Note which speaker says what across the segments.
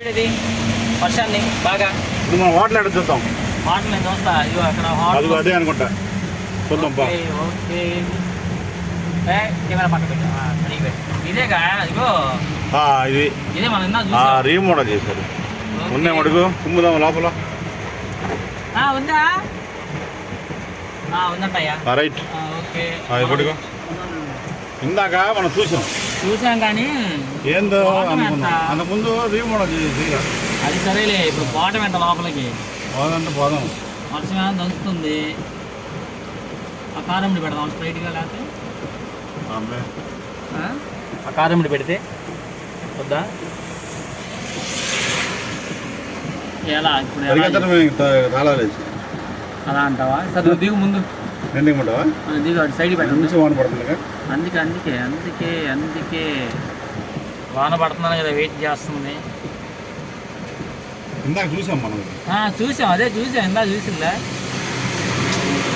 Speaker 1: ఇది వర్షాన్ని? బాగా?
Speaker 2: ఇప్పుడు మనం వాటర్ ఎక్కడ చూద్దాం.
Speaker 1: మాటలు నేను చూస్తా ఇదిగో అక్కడ హోటల్
Speaker 2: అదే అనుకుంటా. చూద్దాం బా
Speaker 1: ఓకే ఓకే. ఏ, కెమెరా పక్కన పెట్టు. ఆ, సరిగ్గా పెట్టు. ఇదేగా? ఇదిగో.
Speaker 2: ఆ, ఇది.
Speaker 1: ఇదే మనం ఇందా
Speaker 2: ఆ,
Speaker 1: చూసాం.
Speaker 2: రీమోడల్ చేశారు.
Speaker 1: ఓకే.
Speaker 2: ఉన్నాయి అడుగు కుమ్ముదాం లోపల.
Speaker 1: ఆ, ఉందా? ఆ, ఉందంటయ్యా
Speaker 2: ఆ, రైట్.
Speaker 1: ఆ, ఓకే.
Speaker 2: ఆ, ఇందాక మనం చూసాం.
Speaker 1: చూసాం కానీ
Speaker 2: ఏందో? అంతకుముందు రీమోడల్ చేసి
Speaker 1: అది సరేలే ఇప్పుడు పోవటం ఎంత లోపలికి?
Speaker 2: పోదంటే పోదాం
Speaker 1: వర్షం ఏమైనా దంచుతుంది? ఆ పెడదాం స్ట్రైట్గా లేకపోతే. ఆ? పెడితే? వద్దా? ఎలా? ఇప్పుడు అలా అంటావా? సరే దిగు ముందు. దిగు సైడ్ పెట్టండి
Speaker 2: వాన పడుతుందిగా.
Speaker 1: అందుకే అందుకే అందుకే అందుకే. వాన పడుతున్నాను కదా వెయిట్ చేస్తుంది.
Speaker 2: ఇందాక చూసాం మనం
Speaker 1: చూసాం అదే చూసాం ఇందా చూసిందా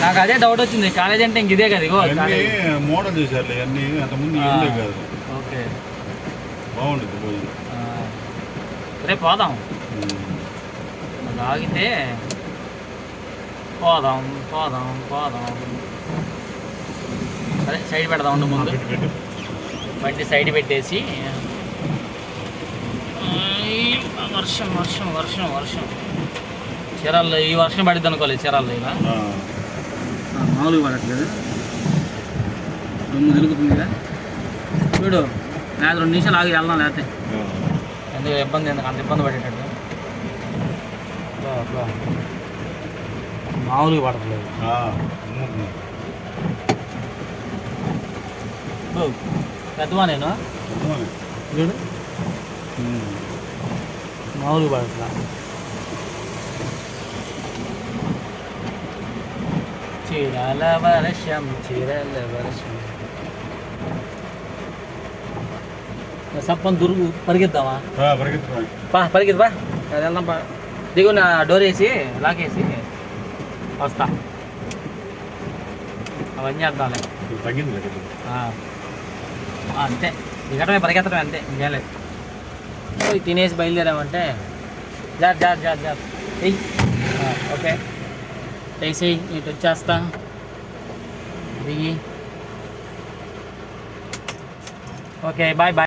Speaker 1: నాకు అదే డౌట్ వచ్చింది కాలేజ్ అంటే ఇంక ఇదే కదా ఇగో
Speaker 2: మోడల్ చేశారు అన్ని అంతకుముందు
Speaker 1: ఆ.
Speaker 2: ఉండే కాదు.
Speaker 1: ఓకే.
Speaker 2: బాగుంటుంది భోజనం.
Speaker 1: రేపు పోదాం. ఆగితే పోదాం పోదాం పోదాం. సరే సైడ్ పెడదాం ఉండు ముందు. బండి సైడ్ పెట్టేసి. ఈ వర్షం వర్షం వర్షం వర్షం. చీరాల్లో ఈ వర్షం పడిద్ది అనుకోలేదు చీరాల్లో ఇలా. మామూలుగా పడట్లేదు. రొమ్ము తిరుగుతుందిగా చూడు లేదా రెండు నిమిషాలు ఆగి వెళ్దాం లేకపోతే. ఎందుకు ఇబ్బంది ఎందుకు అంత ఇబ్బంది పడేటట్టు. మామూలుగా పడట్లేదు. పెద్దవా నేను. చూడు
Speaker 2: ఉమ్.
Speaker 1: మామూలుగా పడట్లా చీరాల వర్షం చీరాల వర్షం. సప్పని దురుగు పరిగెద్దామా?
Speaker 2: ఆ, పరిగెత్తు.
Speaker 1: పా పరిగెత్తు పా. వెళ్దాం పా. దిగు నా డోర్ వేసి లాక్ వేసి. వస్తా. అవన్నీ
Speaker 2: ఇది తగ్గింది
Speaker 1: అంతే. దిగటమే పరిగెత్తడం అంతే ఇంకేం లేదు. పోయి తినేసి బయలుదేరామంటే? జార్ జార్ జార్ జార్. ఎయ్ ఓకే. వేసేయి ఇటు వచ్చేస్తా. దిగి. Okay bye bye.